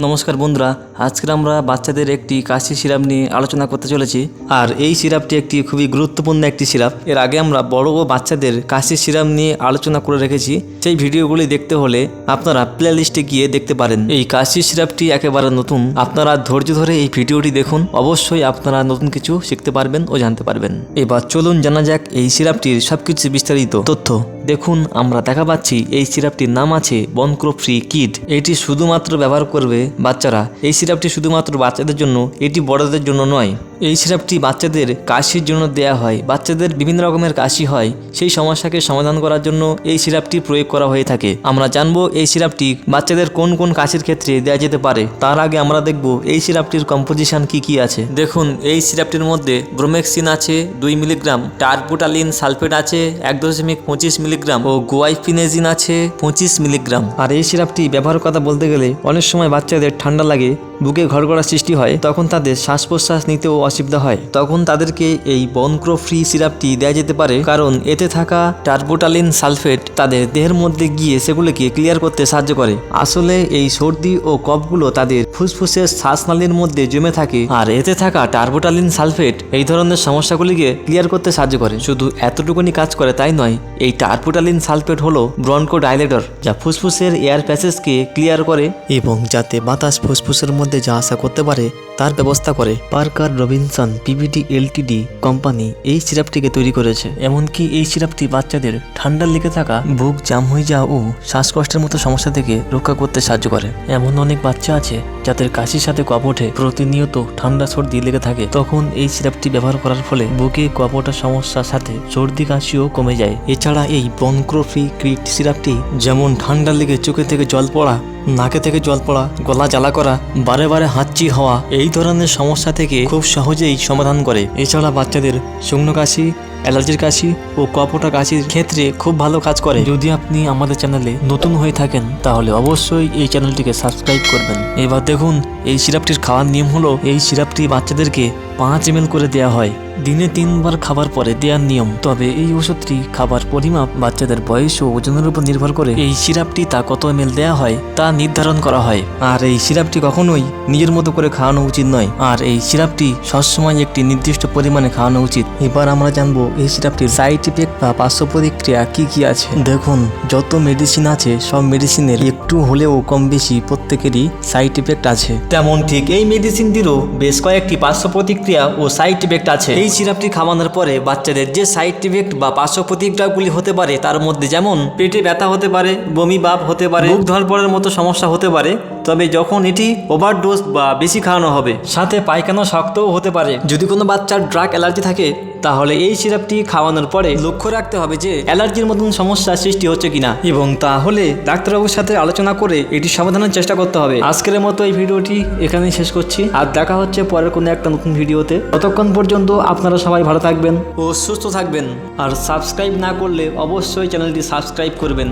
নমস্কার বন্ধুরা আজকে আমরা বাচ্চাদের একটি কাশি সিরাপ নিয়ে আলোচনা করতে চলেছি। আর এই সিরাপটি একটি খুবই গুরুত্বপূর্ণ একটি সিরাপ। এর আগে আমরা বড় ও বাচ্চাদের কাশি সিরাপ নিয়ে আলোচনা করে রেখেছি। সেই ভিডিওগুলি দেখতে হলে আপনারা প্লে লিস্টে গিয়ে দেখতে পারেন। এই কাশি সিরাপটি একেবারে নতুন। আপনারা ধৈর্য ধরে এই ভিডিওটি দেখুন। অবশ্যই আপনারা নতুন কিছু শিখতে পারবেন ও জানতে পারবেন। এবার চলুন জানা যাক এই সিরাপটির সবকিছু বিস্তারিত তথ্য। দেখুন, আমরা দেখা পাচ্ছি এই সিরাপটির নাম আছে বনক্রো ফ্রি কিট। এটি শুধুমাত্র ব্যবহার করবে বাচ্চারা। এই সিরাপটি শুধুমাত্র বাচ্চাদের জন্য, এটি বড়দের জন্য নয়। এই সিরাপটি বাচ্চাদের কাশির জন্য দেয়া হয়। বাচ্চাদের বিভিন্ন রকমের কাশি হয়। সেই সমস্যাকে সমাধান করার জন্য এই সিরাপটি প্রয়োগ করা হয়ে থাকে। আমরা জানব এই সিরাপটি বাচ্চাদের কোন কোন কাশির ক্ষেত্রে দেওয়া যেতে পারে। তার আগে আমরা দেখব এই সিরাপটির কম্পোজিশন কি কি আছে। দেখুন, এই সিরাপটির মধ্যে ব্রোমেক্সিন আছে, দুই মিলিগ্রাম, টার্পুটালিন সালফেট আছে, এক দশমিক পঁচিশ মিলিগ্রাম ও গুয়াইফিনেজিন আছে, পঁচিশ মিলিগ্রাম। আর এই সিরাপটি ব্যবহার কথা বলতে গেলে অনেক সময় বাচ্চাদের ঠান্ডা লাগে, বুকে ঘরঘরা সৃষ্টি হয়, তখন তাদের শ্বাস প্রশ্বাস নিতেও অসুবিধা হয়। তখন তাদেরকে এই বনক্রো ফ্রি সিরাপটি দেওয়া যেতে পারে, কারণ এতে থাকা টার্বোটালিন সালফেট তাদের দেহের মধ্যে গিয়ে সেগুলোকে ক্লিয়ার করতে সাহায্য করে। আসলে এই সর্দি ও কফগুলো তাদের ফুসফুসের শ্বাসনালীর মধ্যে জমে থাকে, আর এতে থাকা টার্বোটালিন সালফেট এই ধরনের সমস্যাগুলিকে ক্লিয়ার করতে সাহায্য করে। শুধু এতটুকুনি কাজ করে তাই নয়, এই টার্বোটালিন সালফেট হলো ব্রনকো ডাইলেটর যা ফুসফুসের এয়ার প্যাসেজকে ক্লিয়ার করে এবং যাতে বাতাস ফুসফুসের মধ্যে যা আশা করতে পারে তার ব্যবস্থা করে। Parker Robinson PVT LTD company এই সিরাপটিকে তৈরি করেছে। এমনকি এই সিরাপটি বাচ্চাদের ঠান্ডার লেগে থাকা, বুক জাম হয়ে যাওয়া ও শ্বাসকষ্টের মতো সমস্যা থেকে রক্ষা করতে সাহায্য করে। এমন অনেক বাচ্চা আছে যাদের কাশির সাথে কপ ওঠে প্রতিনিয়ত ঠান্ডা সর্দি লেগে থাকে। তখন এই সিরাপটি ব্যবহার করার ফলে বুকে কপ সমস্যার সাথে সর্দি, কাশিও কমে যায়। এছাড়া এই বনক্রোফি ক্রিট সিরাপটি যেমন ঠান্ডা লেগে চোখে থেকে জল পড়া নাকে থেকে জল পড়া, গলা জ্বালা করা, বারে বারে হাঁচি হওয়া, এই ধরনের সমস্যা থেকে খুব সহজেই সমাধান করে। এছাড়া বাচ্চাদের শুকনো কাশি, অ্যালার্জির কাশি ও কপটা কাশির ক্ষেত্রে খুব ভালো কাজ করে। যদি আপনি আমাদের চ্যানেলে নতুন হয়ে থাকেন, তাহলে অবশ্যই এই চ্যানেলটিকে সাবস্ক্রাইব করবেন। এবার দেখুন, এই সিরাপটির খাওয়ার নিয়ম হলো, এই সিরাপটি বাচ্চাদেরকে পাঁচ এম করে দেওয়া হয়। দিনে তিনবার খাবার পরে দেওয়ার নিয়ম। তবে এই ওষুধটি খাবার পরিমাপ, বাচ্চাদের বয়স ও ওজনের উপর নির্ভর করে এই সিরাপটি তা কত এম দেওয়া হয় তা নির্ধারণ করা হয়। আর এই সিরাপটি কখনোই নিজের মতো করে খাওয়ানো উচিত নয়। আর এই সিরাপটি সবসময় একটি নির্দিষ্ট পরিমাণে খাওয়ানো উচিত। এবার আমরা জানব এই সিরাপটির সাইড ইফেক্ট বা পার্শ্ব প্রতিক্রিয়া কি কি আছে। দেখুন, যত মেডিসিন আছে, সব মেডিসিনের একটু হলেও কম বেশি প্রত্যেকেরই সাইড ইফেক্ট আছে। তেমন ঠিক এই মেডিসিনটিরও বেশ কয়েকটি পার্শ্ব প্রতিক্রিয়া ও সাইড ইফেক্ট আছে। এই সিরাপটি খাওয়ানোর পরে বাচ্চাদের যে সাইড ইফেক্ট বা পার্শ্ব প্রতিক্রিয়াগুলি হতে পারে, তার মধ্যে যেমন পেটে ব্যথা হতে পারে, বমি ভাব হতে পারে, মুখ ধরপড়ের মতো সমস্যা হতে পারে তবে যখন এটি ওভারডোজ বা বেশি খাওয়ানো হবে, সাথে পায়খানা শক্তও হতে পারে। যদি কোনো বাচ্চার ড্রাগ অ্যালার্জি থাকে, তাহলে এই সিরাপটি খাওয়ানোর পরে লক্ষ্য রাখতে হবে যে অ্যালার্জির মতন সমস্যা সৃষ্টি হচ্ছে কিনা। এবং তাহলে ডাক্তারবাবুর সাথে আলোচনা করে এটি সমাধানের চেষ্টা করতে হবে। আজকের মতো এই ভিডিওটি এখানেই শেষ করছি। আর দেখা হচ্ছে পরের কোনো একটা নতুন ভিডিওতে। ততক্ষণ পর্যন্ত আপনারা সবাই ভালো থাকবেন ও সুস্থ থাকবেন। আর সাবস্ক্রাইব না করলে অবশ্যই চ্যানেলটি সাবস্ক্রাইব করবেন।